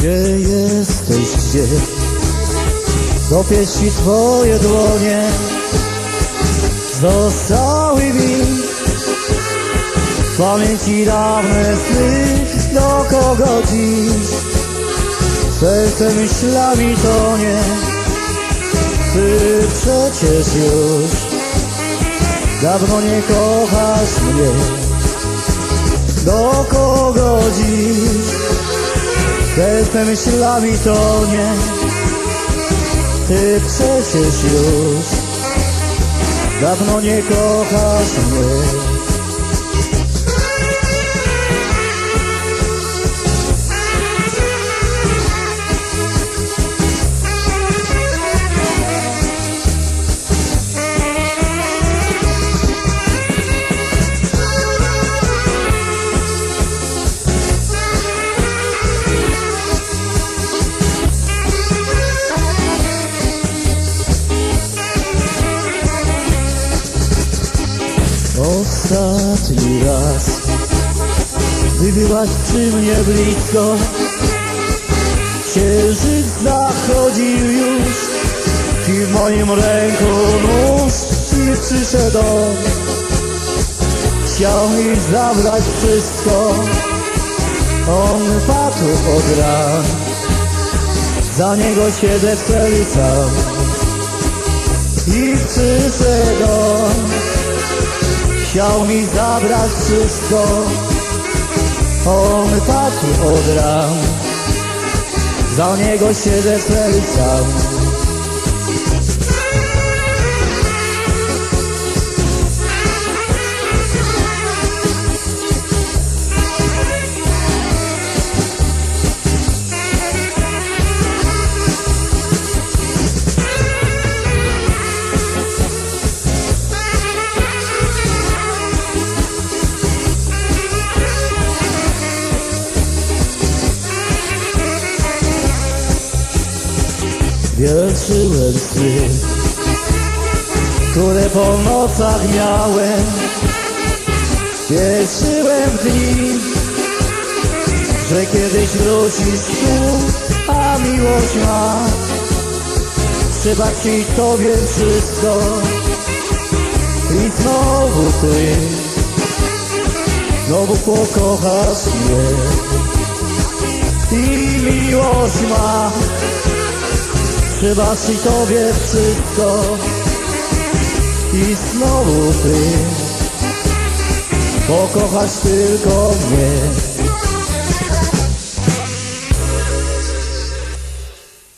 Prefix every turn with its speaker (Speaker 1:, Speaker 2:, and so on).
Speaker 1: gdzie do pieści twoje dłonie zostały mi. W pamięci dawne sny do kogo dziś? Serce myślami tonie. Ty przecież już dawno nie kochasz mnie? Do kogo dziś serce myślami tonie ty przecież już dawno nie kochasz mnie Ostatni raz Gdy przy mnie blisko. Księżyc zachodził już I w moim ręku nóż Nie przyszedł. Chciał mi zabrać wszystko. On padł od ran. Za niego siedzę celi sam I przyszedł Chciał mi zabrać wszystko. On padł od ran. Za niego siedzę celi Wierzyłem sny Które po nocach miałem. Wierzyłem w dni Że kiedyś wrócisz tu A miłość ma. Przebaczyć Tobie wszystko. I znowu Ty Znowu pokochasz mnie. I miłość ma Przebaczyć Tobie wszystko. I znowu Ty. Pokochasz tylko mnie